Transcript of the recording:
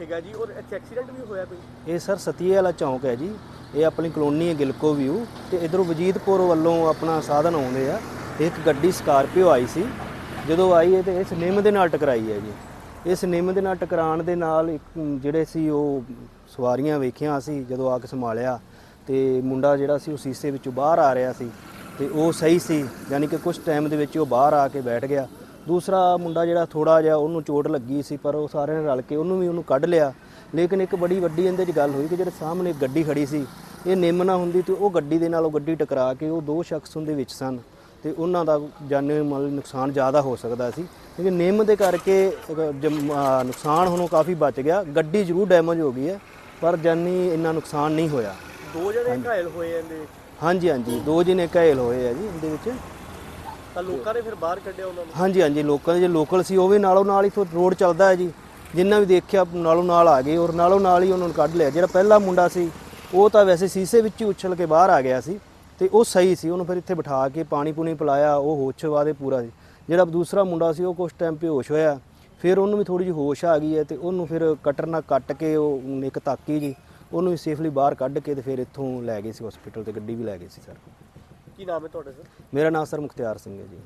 ਹੈਗਾ ਜੀ, ਔਰ ਇੱਥੇ ਐਕਸੀਡੈਂਟ ਵੀ ਹੋਇਆ ਕੋਈ? ਇਹ ਸਰ ਸਤੀਏ ਵਾਲਾ ਚੌਂਕ ਹੈ ਜੀ। ਇਹ ਆਪਣੀ ਕਲੋਨੀ ਹੈ ਗਿਲਕੋ ਵਿਊ। ਤੇ ਇਧਰੋਂ ਵਜੀਦਪੁਰ ਵੱਲੋਂ ਆਪਣਾ ਸਾਧਨ ਆਉਂਦੇ ਆ। ਇੱਕ ਗੱਡੀ ਸਕਾਰਪੀਓ ਆਈ ਸੀ। ਜਦੋਂ ਆਈ ਇਹ ਤੇ ਇਸ ਨਿੰਮ ਦੇ ਨਾਲ ਟਕਰਾਈ ਹੈ ਜੀ। ਇਸ ਨਿੰਮ ਦੇ ਨਾਲ ਟਕਰਾਉਣ ਦੇ ਨਾਲ ਇੱਕ ਜਿਹੜੇ ਸੀ ਉਹ ਸਵਾਰੀਆਂ ਵੇਖੀਆਂ ਸੀ, ਜਦੋਂ ਆ ਕੇ ਸੰਭਾਲਿਆ। ਤੇ ਮੁੰਡਾ ਜਿਹੜਾ ਸੀ ਉਹ ਸੀਸੇ ਵਿੱਚੋਂ ਬਾਹਰ ਆ ਰਿਹਾ ਸੀ। ਤੇ ਉਹ ਸਹੀ ਸੀ, ਯਾਨੀ ਕਿ ਕੁਝ ਟਾਈਮ ਦੇ ਵਿੱਚ ਉਹ ਬਾਹਰ ਆ ਕੇ ਬੈਠ ਗਿਆ। ਦੂਸਰਾ ਮੁੰਡਾ ਜਿਹੜਾ ਥੋੜਾ ਜਿਹਾ ਉਹਨੂੰ ਚੋਟ ਲੱਗੀ ਸੀ ਪਰ ਉਹ ਸਾਰਿਆਂ ਨੇ ਰਲ ਕੇ ਉਹਨੂੰ ਵੀ ਉਹਨੂੰ ਕੱਢ ਲਿਆ। ਲੇਕਿਨ ਇੱਕ ਬੜੀ ਵੱਡੀ ਇਹਦੇ 'ਚ ਗੱਲ ਹੋਈ ਕਿ ਜਿਹੜੇ ਸਾਹਮਣੇ ਗੱਡੀ ਖੜੀ ਸੀ ਇਹ ਨਿੰਮ ਨਾ ਹੁੰਦੀ ਤੇ ਉਹ ਗੱਡੀ ਦੇ ਨਾਲ ਉਹ ਗੱਡੀ ਟਕਰਾ ਕੇ ਉਹ ਦੋ ਸ਼ਖਸ ਉਹਦੇ ਵਿੱਚ ਸਨ ਤੇ ਉਹਨਾਂ ਦਾ ਜਾਨੀ ਮਾਲੀ ਨੁਕਸਾਨ ਜ਼ਿਆਦਾ ਹੋ ਸਕਦਾ ਸੀ। ਕਿਉਂਕਿ ਨਿੰਮ ਦੇ ਕਰਕੇ ਨੁਕਸਾਨ ਹੋਣੋਂ ਕਾਫੀ ਬਚ ਗਿਆ। ਗੱਡੀ ਜ਼ਰੂਰ ਡੈਮੇਜ ਹੋ ਗਈ ਹੈ ਪਰ ਜਾਨੀ ਇੰਨਾ ਨੁਕਸਾਨ ਨਹੀਂ ਹੋਇਆ। ਦੋ ਜਣੇ ਘਾਇਲ ਹੋਏ ਇਹਦੇ ਵਿੱਚ? ਹਾਂਜੀ ਹਾਂਜੀ। ਦੋ ਜਿਹਨੇ ਘਾਇਲ ਹੋਏ ਆ ਜੀ ਇਹਦੇ ਵਿੱਚ। ਤਾਂ ਲੋਕਾਂ ਨੇ ਫਿਰ ਬਾਹਰ ਕੱਢਿਆ ਉਹਨਾਂ ਨੂੰ? ਹਾਂਜੀ ਹਾਂਜੀ, ਲੋਕਾਂ ਦੇ ਜੇ ਲੋਕਲ ਸੀ, ਉਹ ਵੀ ਨਾਲੋਂ ਨਾਲ ਹੀ ਤੋਂ ਰੋਡ ਚੱਲਦਾ ਹੈ ਜੀ। ਜਿੰਨਾ ਵੀ ਦੇਖਿਆ, ਨਾਲੋਂ ਨਾਲ ਆ ਗਏ ਔਰ ਨਾਲੋਂ ਨਾਲ ਹੀ ਉਹਨਾਂ ਨੂੰ ਕੱਢ ਲਿਆ। ਜਿਹੜਾ ਪਹਿਲਾ ਮੁੰਡਾ ਸੀ, ਉਹ ਤਾਂ ਵੈਸੇ ਸੀਸੇ ਵਿੱਚ ਹੀ ਉਛਲ ਕੇ ਬਾਹਰ ਆ ਗਿਆ ਸੀ ਤੇ ਉਹ ਸਹੀ ਸੀ। ਉਹਨੂੰ ਫਿਰ ਇੱਥੇ ਬਿਠਾ ਕੇ ਪਾਣੀ ਪੂਣੀ ਪਿਲਾਇਆ, ਉਹ ਹੋਸ਼ ਵਾਦੇ ਪੂਰਾ ਸੀ। ਜਿਹੜਾ ਦੂਸਰਾ ਮੁੰਡਾ ਸੀ, ਉਹ ਕੁਝ ਟਾਈਮ ਬੇਹੋਸ਼ ਹੋਇਆ। ਫਿਰ ਉਹਨੂੰ ਵੀ ਥੋੜੀ ਜਿਹੀ ਹੋਸ਼ ਆ ਗਈ ਹੈ ਤੇ ਉਹਨੂੰ ਫਿਰ ਕਟਰ ਨਾਲ ਕੱਟ ਕੇ ਉਹ ਇੱਕ ਤਾਕੀ ਜੀ, ਉਹਨੂੰ ਵੀ ਸੇਫਲੀ ਬਾਹਰ ਕੱਢ ਕੇ ਤੇ ਫਿਰ ਇੱਥੋਂ ਲੈ ਗਏ ਸੀ ਹਸਪੀਟਲ ਤੇ, ਗੱਡੀ ਵੀ ਲੈ ਗਏ ਸੀ ਸਰ। ਕੀ ਨਾਮ ਹੈ ਤੁਹਾਡਾ ਸਰ? ਮੇਰਾ ਨਾਮ ਸਰ ਮੁਖਤਿਆਰ ਸਿੰਘ ਹੈ ਜੀ।